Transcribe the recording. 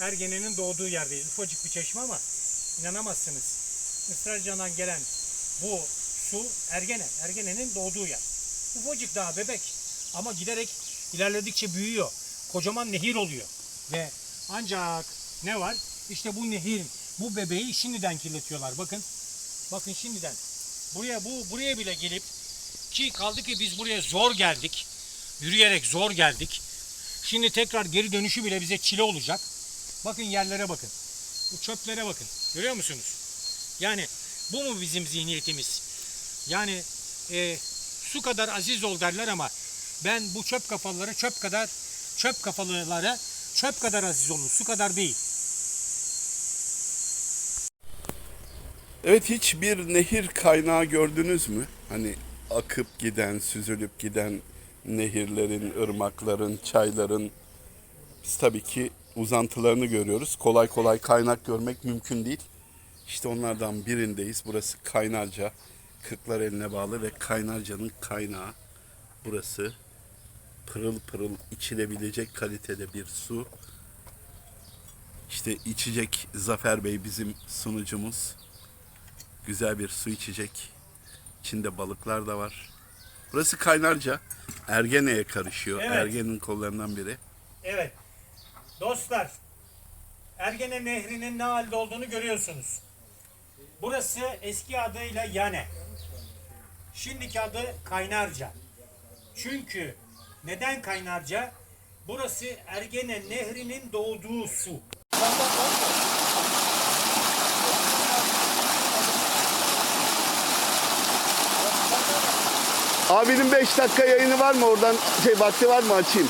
Ergene'nin doğduğu yerdeyiz. Ufacık bir çeşme ama inanamazsınız. Mısırcan'dan gelen bu su Ergene. Ergene'nin doğduğu yer. Ufacık daha bebek. Ama giderek ilerledikçe büyüyor. Kocaman nehir oluyor. Ve ancak ne var? İşte bu nehir, bu bebeği şimdiden kirletiyorlar. Bakın. Bakın şimdiden. Buraya bu buraya bile gelip ki kaldı ki biz buraya zor geldik. Yürüyerek zor geldik. Şimdi tekrar geri dönüşü bile bize çile olacak. Bakın yerlere bakın. Bu çöplere bakın. Görüyor musunuz? Yani bu mu bizim zihniyetimiz? Yani e, su kadar aziz ol derler ama ben bu çöp kafalılara çöp kadar çöp kafalılara çöp kadar aziz olun. Su kadar değil. Evet hiç bir nehir kaynağı gördünüz mü? Hani akıp giden, süzülüp giden nehirlerin, ırmakların, çayların biz tabii ki uzantılarını görüyoruz. Kolay kolay kaynak görmek mümkün değil. İşte onlardan birindeyiz. Burası Kaynarca. Kırklar eline bağlı ve Kaynarca'nın kaynağı. Burası pırıl pırıl içilebilecek kalitede bir su. İşte içecek Zafer Bey bizim sunucumuz. Güzel bir su içecek. İçinde balıklar da var. Burası Kaynarca. Ergene'ye karışıyor. Evet. Ergene'nin kollarından biri. Evet. Dostlar, Ergene Nehri'nin ne halde olduğunu görüyorsunuz. Burası eski adıyla Yane. Şimdiki adı Kaynarca. Çünkü neden Kaynarca? Burası Ergene Nehri'nin doğduğu su. Abinin 5 dakika yayını var mı oradan şey vakti var mı açayım?